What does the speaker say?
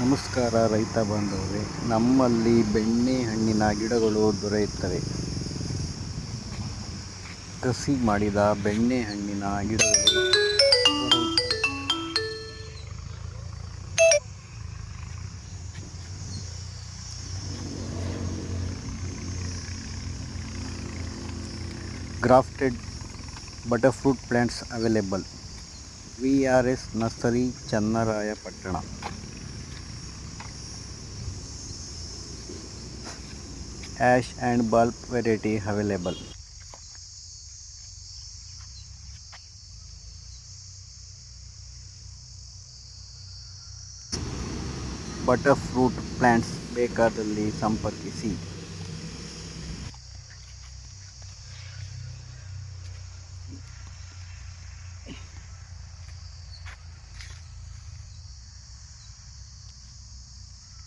ನಮಸ್ಕಾರ ರೈತ ಬಾಂಧವರೇ, ನಮ್ಮಲ್ಲಿ ಬೆಣ್ಣೆ ಹಣ್ಣಿನ ಗಿಡಗಳು ದೊರೆಯುತ್ತವೆ. ಕಸಿ ಮಾಡಿದ ಬೆಣ್ಣೆ ಹಣ್ಣಿನ ಗಿಡಗಳು grafted butterfruit plants available. V R S nursery, Channarayapatna. ash and bulb variety available. Butter fruit plants baker संपर्क सीड